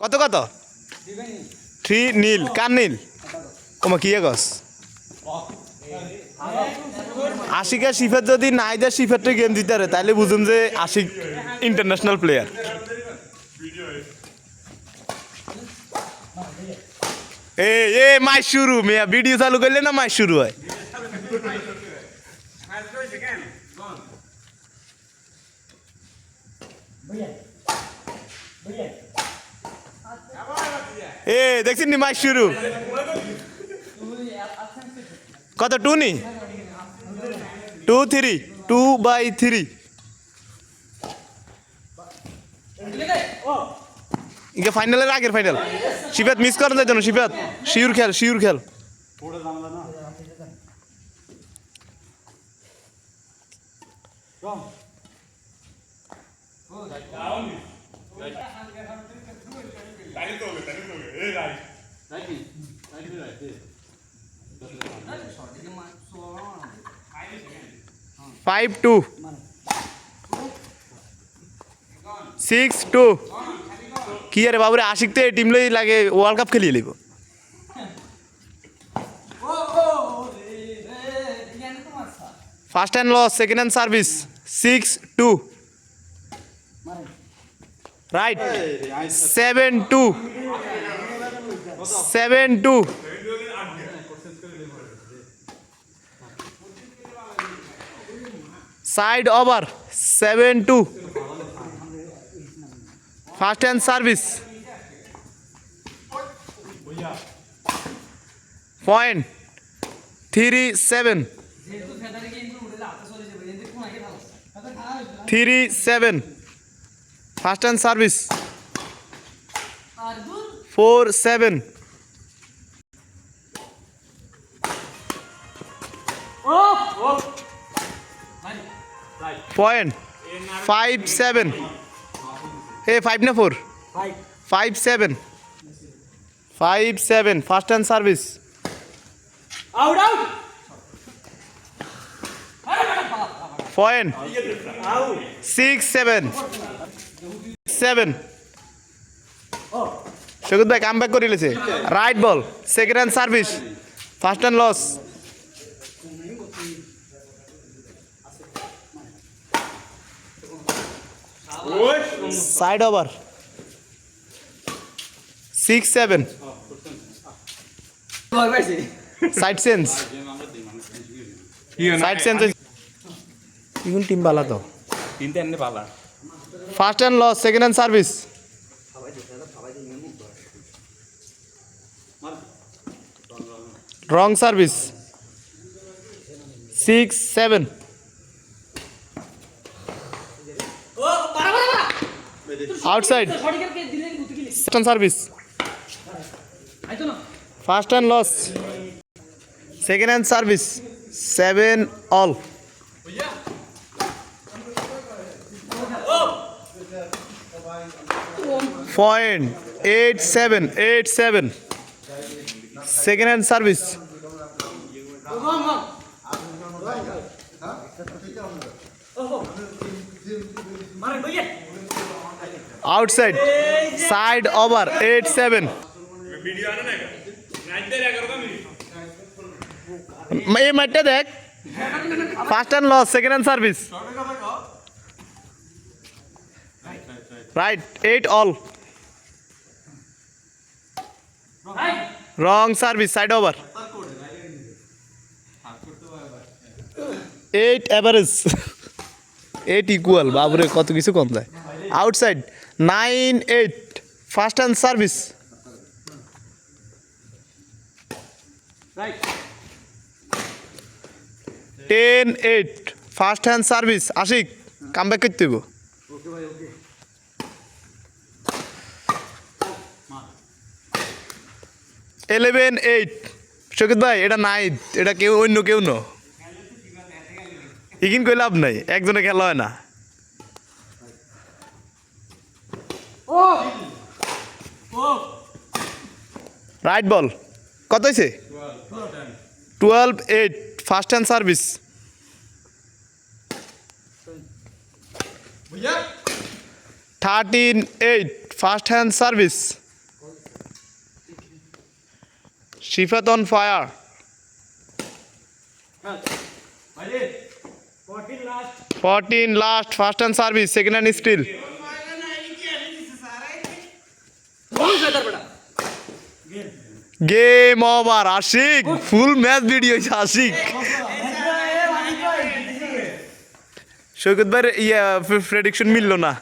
কত কত? থ্রি নীল, কার নীল? ওমা, কি গস আশিকা শিফের যদি নাইদা শিফেরটা গেম দিতে পারে। তাহলে বুঝুন যে আশিক ইন্টারন্যাশনাল প্লেয়ার এ এ মাই শুরু মিয়া ভিডিও চালু করলে না মাই শুরু হয়? এ, দেখছেন নি মাই শুরু? কত টু নি? Two three two by three ইকে ফাইনালের আগের ফাইনাল শিবাত মিস করেন যাই জন্য, শিবাত। শিউর খেল শিউর খেল। ফাইভ টু সিক্স টু কি আরে বাবুরে আশিক তো এই টিম লই লাগে ওয়ার্ল্ড কাপ খেলিয়ে লিব। First hand loss second hand service six two right seven two seven two side over seven two first hand service point three seven three seven first hand service four seven point five seven এ five না four five seven five seven first hand service out out point six seven seven ভাই come back করিলেছে right ball second hand service first hand loss side over six seven side sense side sense ইগুন team বালা তো তিনটে এমনি পালা first hand loss second hand service wrong service six seven outside service first hand loss second hand service seven all point eight seven eight seven second hand service outside side over eight seven এই ম্যাচটা দেখ। First hand loss second hand service right eight all wrong service side over eight average eight equal বাবুরে, কত কিছু কম যায় outside nine eight first hand service ten eight first hand service Ashik come back করতে হইব eleven eight শকিত ভাই, এটা নাই এটা কেউ অন্য কেউ ন। ইকিন কই লাভ নাই, একজনে খেলা হয় না। রাইট বল কত হয়েছে twelve eight first hand service thirteen eight first hand service Shifat on fire 14 last first hand service second hand still game over Ashik full match video Ashik Saikat ভাই ইয়ে প্রেডিকশন মিললো না